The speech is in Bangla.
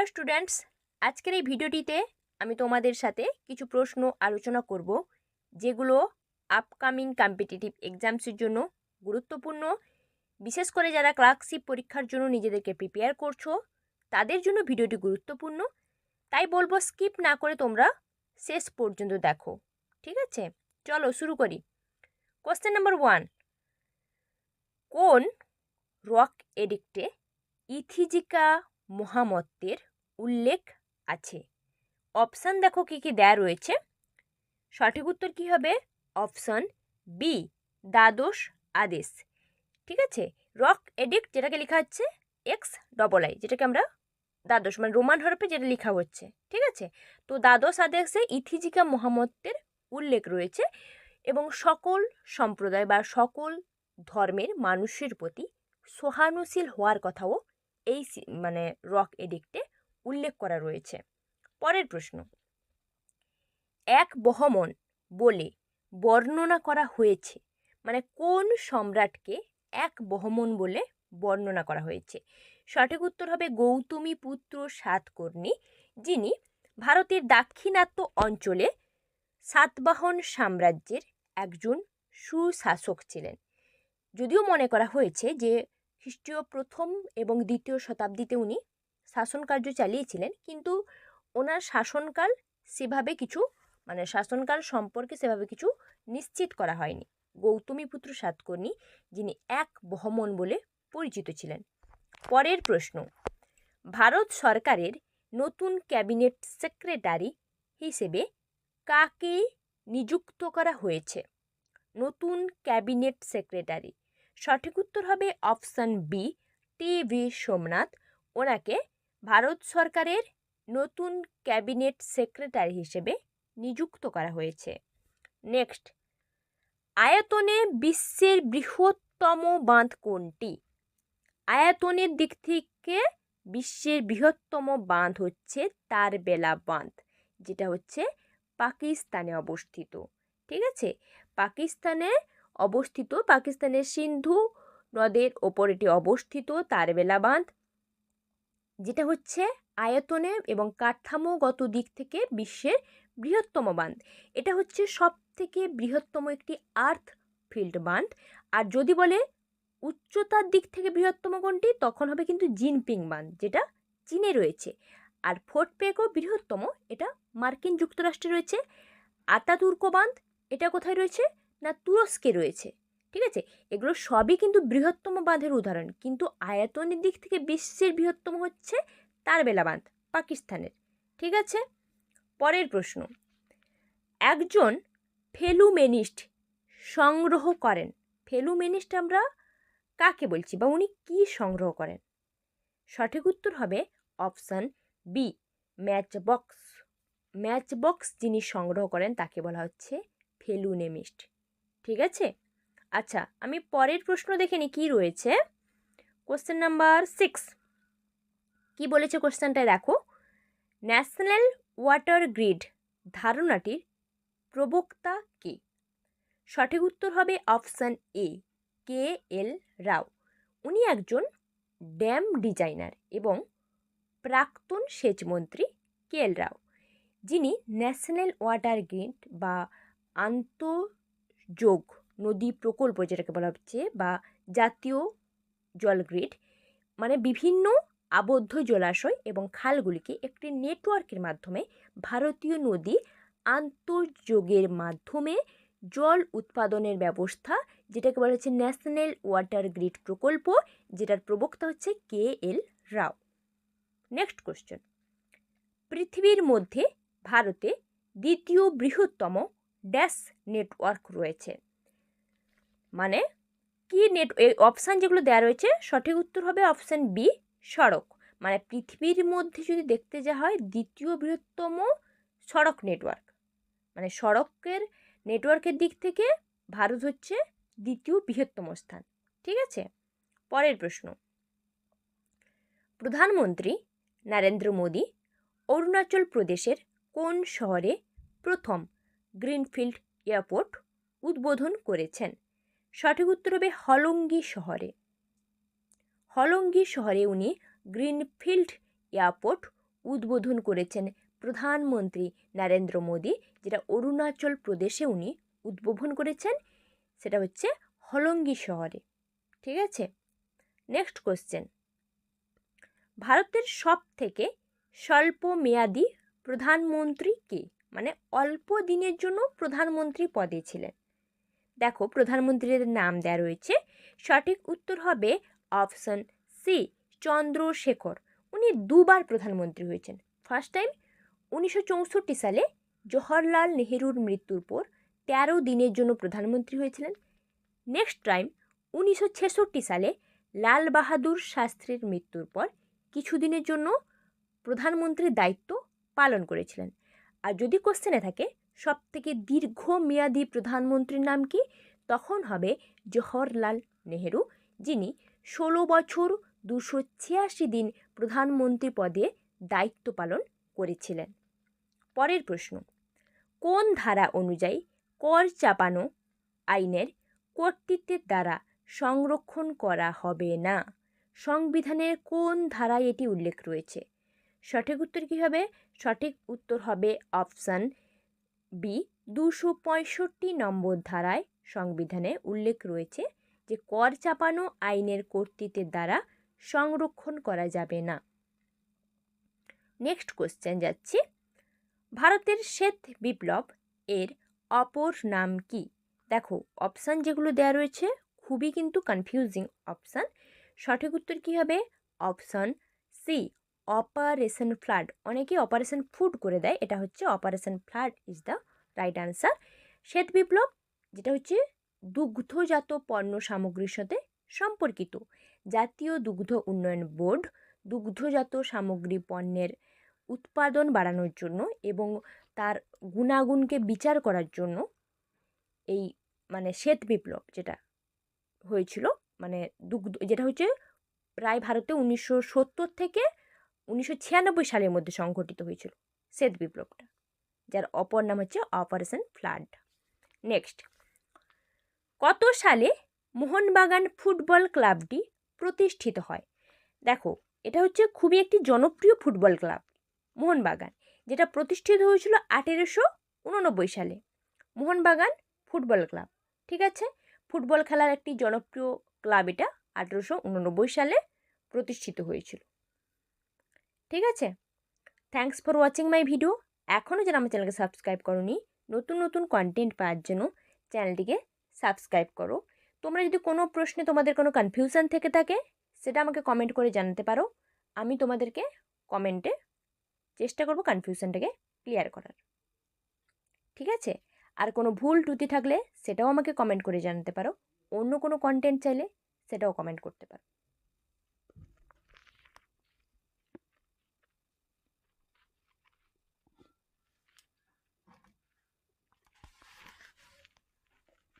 হ্যালো স্টুডেন্টস, আজকের এই ভিডিওটিতে আমি তোমাদের সাথে কিছু প্রশ্ন আলোচনা করব, যেগুলো আপকামিং কম্পিটিটিভ এক্সামসের জন্য গুরুত্বপূর্ণ। বিশেষ করে যারা ক্লার্কশিপ পরীক্ষার জন্য নিজেদেরকে প্রিপেয়ার করছ, তাদের জন্য ভিডিওটি গুরুত্বপূর্ণ। তাই বলব স্কিপ না করে তোমরা শেষ পর্যন্ত দেখো, ঠিক আছে? চলো শুরু করি। কোশ্চেন নাম্বার ওয়ান কোন রক এডিক্টে ইথিজিকা মহামত্তের উল্লেখ আছে। অপশান দেখো কী কী দেয়া রয়েছে। সঠিক উত্তর কী হবে? অপশান বি দ্বাদশ আদেশ। ঠিক আছে? রক এডিক্ট যেটাকে লেখা হচ্ছে এক্স ডবল আই যেটাকে আমরা দ্বাদশ মানে রোমান হরফে যেটা লেখা হচ্ছে। ঠিক আছে? তো দ্বাদশ আদেশে ইথিজিকা মহামত্তের উল্লেখ রয়েছে এবং সকল সম্প্রদায় বা সকল ধর্মের মানুষের প্রতি সহানুশীল হওয়ার কথাও এই মানে রক এডিক্টে উল্লেখ করা রয়েছে। পরের প্রশ্ন। এক বহমন বলে বর্ণনা করা হয়েছে। মানে কোন সম্রাটকে এক বহমন বলে বর্ণনা করা হয়েছে? সঠিক উত্তর হবে গৌতমী পুত্র সাতকর্ণী, যিনি ভারতের দাক্ষিণাত্য অঞ্চলে সাতবাহন সাম্রাজ্যের একজন সুশাসক ছিলেন। যদিও মনে করা হয়েছে যে খ্রিস্টীয় প্রথম এবং দ্বিতীয় শতাব্দীতে উনি শাসনকার্য চালিয়েছিলেন, কিন্তু ওনার শাসনকাল সেভাবে কিছু মানে শাসনকাল সম্পর্কে সেভাবে কিছু নিশ্চিত করা হয়নি। গৌতমীপুত্র সাতকর্ণী, যিনি এক বহমন বলে পরিচিত ছিলেন। পরের প্রশ্ন, ভারত সরকারের নতুন ক্যাবিনেট সেক্রেটারি হিসেবে কাকে নিযুক্ত করা হয়েছে? নতুন ক্যাবিনেট সেক্রেটারি। সঠিক উত্তর হবে option B, T V Somnath. ওনাকে ভারত সরকারের নতুন ক্যাবিনেট সেক্রেটারি হিসেবে নিযুক্ত করা হয়েছে। নেক্সট, আয়তনে বিশ্বের বৃহত্তম বাঁধ কোনটি? আয়তনের দিক থেকে বিশ্বের বৃহত্তম বাঁধ হচ্ছে তারবেলা বাঁধ, যেটা হচ্ছে পাকিস্তানে অবস্থিত। ঠিক আছে? পাকিস্তানে অবস্থিত, পাকিস্তানের সিন্ধু নদের ওপর এটি অবস্থিত, তারবেলা বাঁধ। যেটা হচ্ছে আয়তনে এবং কাঠামোগত দিক থেকে বিশ্বের বৃহত্তম বাঁধ। এটা হচ্ছে সব থেকে বৃহত্তম একটি আর্থ ফিল্ড বাঁধ। আর যদি বলে উচ্চতার দিক থেকে বৃহত্তম কোনটি, তখন হবে কিন্তু জিনপিং বাঁধ, যেটা চীনে রয়েছে। আর ফোর্ট পেগো বৃহত্তম, এটা মার্কিন যুক্তরাষ্ট্রে রয়েছে। আতাতুর্ক বাঁধ, এটা কোথায় রয়েছে? না তুরস্কে রয়েছে। ঠিক আছে? এগুলো সবই কিন্তু বৃহত্তম বাঁধের উদাহরণ। কিন্তু আয়তনের দিক থেকে বিশ্বের বৃহত্তম হচ্ছে তারবেলা বাঁধ, পাকিস্তানের। ঠিক আছে? পরের প্রশ্ন। একজন ফেলুমেনিস্ট সংগ্রহ করেন। ফেলুমেনিস্ট আমরা কাকে বলছি বা উনি কী সংগ্রহ করেন? সঠিক উত্তর হবে option B match box match box যিনি সংগ্রহ করেন তাকে বলা হচ্ছে ফেলুনেমিস্ট। ঠিক আছে? আচ্ছা আমি পরের প্রশ্ন দেখে নিই কী রয়েছে? কোশ্চেন নাম্বার সিক্স কি বলেছে কোশ্চেনটা দেখো ন্যাশনাল ওয়াটার গ্রিড ধারণাটির প্রবক্তা কে? সঠিক উত্তর হবে অপশান এ কে এল রাও। উনি একজন ড্যাম ডিজাইনার এবং প্রাক্তন সেচমন্ত্রী কে এল রাও, যিনি ন্যাশনাল ওয়াটার গ্রিড বা আন্তঃযোগ নদী প্রকল্প যেটাকে বলা হচ্ছে বা জাতীয় জল গ্রিড মানে বিভিন্ন আবদ্ধ জলাশয় এবং খালগুলিকে একটি নেটওয়ার্কের মাধ্যমে ভারতীয় নদী আন্তঃযোগের মাধ্যমে জল উৎপাদনের ব্যবস্থা, যেটাকে বলা হচ্ছে ন্যাশনাল ওয়াটার গ্রিড প্রকল্প, যেটার প্রবক্তা হচ্ছে কে এল রাও। নেক্সট কোশ্চেন পৃথিবীর মধ্যে ভারতে দ্বিতীয় বৃহত্তম ড্যাশ নেটওয়ার্ক রয়েছে। মানে কি নেট অপশান যেগুলো দেওয়া রয়েছে, সঠিক উত্তর হবে অপশান বি সড়ক। মানে পৃথিবীর মধ্যে যদি দেখতে যাওয়া হয়, দ্বিতীয় বৃহত্তম সড়ক নেটওয়ার্ক মানে সড়কের নেটওয়ার্কের দিক থেকে ভারত হচ্ছে দ্বিতীয় বৃহত্তম স্থান। ঠিক আছে? পরের প্রশ্ন। প্রধানমন্ত্রী নরেন্দ্র মোদী অরুণাচল প্রদেশের কোন শহরে প্রথম গ্রিনফিল্ড এয়ারপোর্ট উদ্বোধন করেছেন? সঠিক উত্তর হবে হলঙ্গি শহরে। হলঙ্গি শহরে উনি গ্রিনফিল্ড এয়ারপোর্ট উদ্বোধন করেছেন প্রধানমন্ত্রী নরেন্দ্র মোদী, যেটা অরুণাচল প্রদেশে উনি উদ্বোধন করেছেন, সেটা হচ্ছে হলঙ্গি শহরে। ঠিক আছে? নেক্সট কোশ্চেন ভারতের সব থেকে স্বল্প মেয়াদি প্রধানমন্ত্রী কে? মানে অল্প দিনের জন্য প্রধানমন্ত্রী পদে ছিলেন। দেখো প্রধানমন্ত্রীর নাম দেওয়া রয়েছে। সঠিক উত্তর হবে অপশন সি চন্দ্রশেখর। উনি দুবার প্রধানমন্ত্রী হয়েছেন। ফার্স্ট টাইম উনিশশো চৌষট্টি সালে জওহরলাল নেহেরুর মৃত্যুর পর তেরো দিনের জন্য প্রধানমন্ত্রী হয়েছিলেন। নেক্সট টাইম উনিশশো ছেষট্টি সালে লাল বাহাদুর শাস্ত্রীর মৃত্যুর পর কিছুদিনের জন্য প্রধানমন্ত্রীর দায়িত্ব পালন করেছিলেন। আর যদি কোশ্চেনে থাকে সব থেকে দীর্ঘমেয়াদী প্রধানমন্ত্রীর নাম কি? তখন হবে জওহরলাল নেহেরু, যিনি ষোলো বছর দুশো ছিয়াশি দিন প্রধানমন্ত্রী পদে দায়িত্ব পালন করেছিলেন। পরের প্রশ্ন, কোন ধারা অনুযায়ী কর চাপানো আইনের কর্তৃত্বের দ্বারা সংরক্ষণ করা হবে না? সংবিধানের কোন ধারায় এটি উল্লেখ রয়েছে? সঠিক উত্তর কী হবে? সঠিক উত্তর হবে অপশান বি, দুশো পঁয়ষট্টি নম্বর ধারায় সংবিধানে উল্লেখ রয়েছে যে কর চাপানো আইনের কর্তৃত্বের দ্বারা সংরক্ষণ করা যাবে না। নেক্সট কোশ্চেন যাচ্ছি, ভারতের শ্বেত বিপ্লব এর অপর নাম কি? দেখো অপশান যেগুলো দেওয়া রয়েছে খুবই কিন্তু কনফিউজিং অপশান সঠিক উত্তর কী হবে? অপশান সি অপারেশন ফ্লাড অনেকে অপারেশন ফুড করে দেয়, এটা হচ্ছে operation flood is the right answer শ্বেত বিপ্লব, যেটা হচ্ছে দুগ্ধজাত পণ্য সামগ্রীর সাথে সম্পর্কিত, জাতীয় দুগ্ধ উন্নয়ন বোর্ড দুগ্ধজাত সামগ্রী পণ্যের উৎপাদন বাড়ানোর জন্য এবং তার গুণাগুণকে বিচার করার জন্য এই মানে শ্বেত বিপ্লব যেটা হয়েছিল মানে দুগ্ধ, যেটা হচ্ছে প্রায় ভারতে উনিশশো সত্তর থেকে উনিশশো ছিয়ানব্বই সালের মধ্যে সংঘটিত হয়েছিল শ্বেত বিপ্লবটা, যার অপর নাম হচ্ছে অপারেশন ফ্লাড। নেক্সট, কত সালে মোহনবাগান ফুটবল ক্লাবটি প্রতিষ্ঠিত হয়? দেখো, এটা হচ্ছে খুবই একটি জনপ্রিয় ফুটবল ক্লাব, মোহনবাগান, যেটা প্রতিষ্ঠিত হয়েছিল আঠেরোশো উননব্বই সালে। মোহনবাগান ফুটবল ক্লাব, ঠিক আছে? ফুটবল খেলার একটি জনপ্রিয় ক্লাব এটা আঠেরোশো উননব্বই সালে প্রতিষ্ঠিত হয়েছিল। ঠিক আছে? Thanks for watching my video এখনও যারা আমার চ্যানেলকে সাবস্ক্রাইব করনি, নতুন নতুন কন্টেন্ট পাওয়ার জন্য চ্যানেলটিকে সাবস্ক্রাইব করো। তোমরা যদি কোনো প্রশ্নে তোমাদের কোনো কনফিউশন থেকে থাকে, সেটা আমাকে কমেন্ট করে জানাতে পারো। আমি তোমাদেরকে কমেন্টে চেষ্টা করব কনফিউশনটাকে ক্লিয়ার করার। ঠিক আছে? আর কোনো ভুল ত্রুটি থাকলে সেটাও আমাকে কমেন্ট করে জানাতে পারো। অন্য কোনো কন্টেন্ট চাইলে সেটাও কমেন্ট করতে পারো।